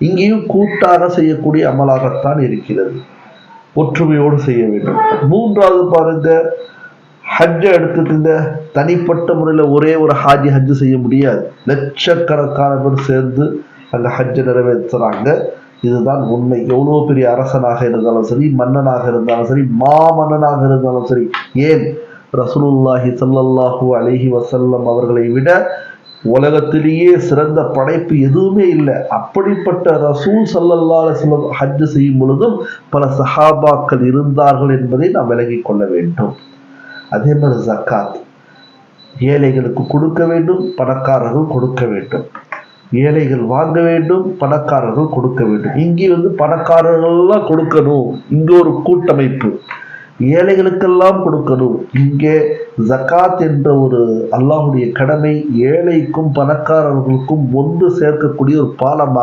இங்கேயும் கூட்டாக செய்யக்கூடிய அமலாகத்தான் இருக்கிறது. ஒற்றுமையோடு செய்ய வேண்டும். மூன்றாவது பாருங்க ஹஜ்ஜை எடுத்துக்கிங்க தனிப்பட்ட முறையில் ஒரே ஒரு ஹாஜி ஹஜ்ஜு செய்ய முடியாது. லட்சக்கணக்கான பேர் சேர்ந்து அந்த ஹஜ்ஜை நிறைவேற்றுறாங்க. இதுதான் உண்மை. எவ்வளோ பெரிய அரசனாக இருந்தாலும் சரி மன்னனாக இருந்தாலும் சரி மாமன்னனாக இருந்தாலும் சரி ஏன்? ரசூலுல்லாஹி ஸல்லல்லாஹு அலைஹி வசல்லம் அவர்களை விட உலகத்திலேயே சிறந்த படைப்பு எதுவுமே இல்லை. அப்படிப்பட்ட ரசூல் சல்லல்லா அலைஹி ஹஜ் செய்யும் பொழுதும் பல சஹாபாக்கள் இருந்தார்கள் என்பதை நாம் விலகி கொள்ள வேண்டும். அதே மாதிரி ஜக்காத். ஏழைகளுக்கு கொடுக்க வேண்டும் பணக்காரர்கள் கொடுக்க வேண்டும். ஏழைகள் வாங்க வேண்டும் பணக்காரர்கள் கொடுக்க வேண்டும். இங்கே வந்து பணக்காரர்கள்லாம் கொடுக்கணும். இங்கே ஒரு கூட்டமைப்பு. ஏழைகளுக்கெல்லாம் கொடுக்கணும். இங்கே ஜக்காத் என்ற ஒரு அல்லாஹுடைய கடமை ஏழைக்கும் பணக்காரர்களுக்கும் ஒன்று சேர்க்கக்கூடிய ஒரு பாலமாக